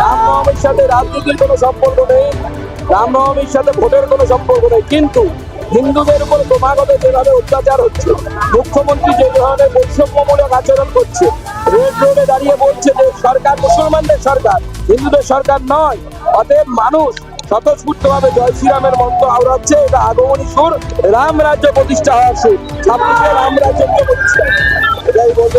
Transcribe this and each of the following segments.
রামনবমীর সাথে রাজনীতির কোনো সম্পর্ক নেই, রামনবমীর সাথে ভোটের কোনো সম্পর্ক নেই, কিন্তু হিন্দুদের উপর ক্রমাগত যেভাবে অত্যাচার হচ্ছে, মুখ্যমন্ত্রী যে ধরনের বৈষম্যমূলক আচরণ করছে, রেড রোডে দাঁড়িয়ে বলছে যে সরকার মুসলমানদের সরকার, হিন্দুদের সরকার নয়, অতএব মানুষ স্বতঃস্ফূর্ত ভাবে জয় শ্রীরামের মন্ত্র আওড়াচ্ছে, এটা আগমনী সুর, রাম রাজ্য প্রতিষ্ঠা হওয়ার সুর, ছাব্বিশে রাম রাজ্য প্রতিষ্ঠা। এটাই বলতে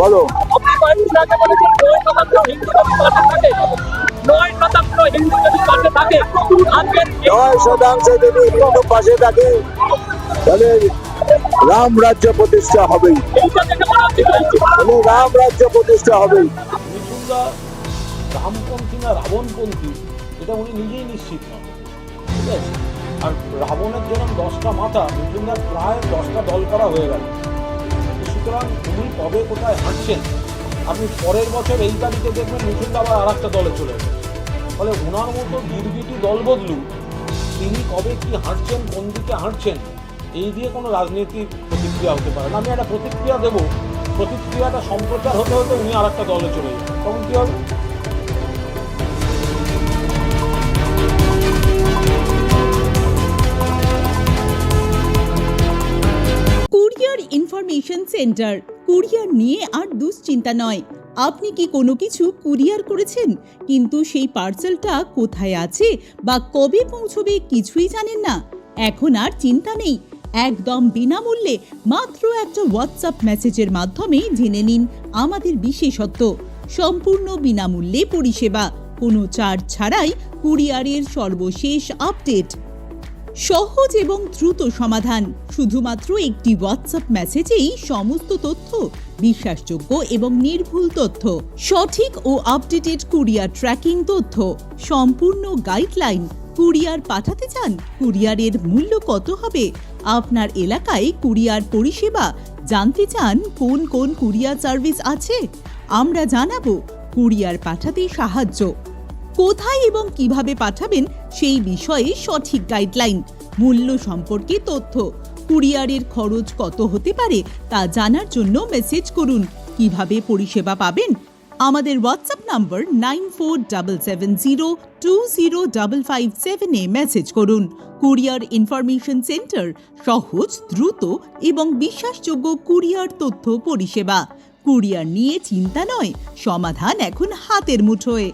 বলো। পাশে থাকে নয় শতাংশ যদি পাশে থাকে। তাহলে রাম রাজ্য প্রতিষ্ঠা। মানে রাম রাজ্য প্রতিষ্ঠা মিঠুনদা রামপন্থী না রাবণপন্থী, এটা উনি নিজেই নিশ্চিত ঠিক আছে? আর রাবণের যেরকম দশটা মাথা মিঠুনদার প্রায় দশটা দল করা হয়ে গেল। সুতরাং উনি কবে কোথায় হাঁটছেন, আপনি পরের বছর এই তারিখে দেখবেন মিঠুনদা আবার আর একটা দলে চলে যাবে ফলে ওনার মতো গিরগিটি দল বদলু, তিনি কবে কি হাঁটছেন, কোন দিকে হাঁটছেন, এই দিয়ে কোনো রাজনীতির প্রতিক্রিয়া হতে পারে না। আমি একটা প্রতিক্রিয়া দেবো। প্রতিক্রিয়াটা সম্প্রচার হতে হতে উনি আর একটা দলে চলে যাবেন তখন কী হবে? সেন্টার। কুরিয়ার নিয়ে আর দুশ্চিন্তা নয়। আপনি কি কোনো কিছু কুরিয়ার করেছেন? কিন্তু সেই পার্সেলটা কোথায় আছে বা কবে পৌঁছবে কিছুই জানেন না। এখন আর চিন্তা নেই। একদম বিনামূল্যে মাত্র একটা হোয়াটসঅ্যাপ মেসেজের মাধ্যমে জেনে নিন আমাদের বিশেষত্ব। সম্পূর্ণ বিনামূল্যে পরিষেবা। কোনো চার্জ ছাড়াই কুরিয়ারের সর্বশেষ আপডেট। সহজ এবং দ্রুত সমাধান। শুধুমাত্র একটি হোয়াটসঅ্যাপ মেসেজেই সমস্ত তথ্য, বিশ্বাসযোগ্য এবং নির্ভুল তথ্য, সঠিক ও আপডেটেড কুরিয়ার ট্র্যাকিং তথ্য, সম্পূর্ণ গাইডলাইন কুরিয়ার পাঠাতে চান কুরিয়ারের মূল্য কত হবে, আপনার এলাকায় কুরিয়ার পরিষেবা, জানতে চান কোন কোন কুরিয়ার সার্ভিস আছে, আমরা জানাব কুরিয়ার পাঠাতে সাহায্য। কোথায় এবং কীভাবে পাঠাবেন সেই বিষয়ে সঠিক গাইডলাইন মূল্য সম্পর্কে তথ্য। কুরিয়ারের খরচ কত হতে পারে তা জানার জন্য মেসেজ করুন। কীভাবে পরিষেবা পাবেন? আমাদের WhatsApp number nine four double seven zero two zero double five সেভেনে মেসেজ করুন। কুরিয়ার ইনফরমেশন সেন্টার সহজ, দ্রুত এবং বিশ্বাসযোগ্য কুরিয়ার তথ্য পরিষেবা। কুরিয়ার নিয়ে চিন্তা নয়, সমাধান এখন হাতের মুঠোয়।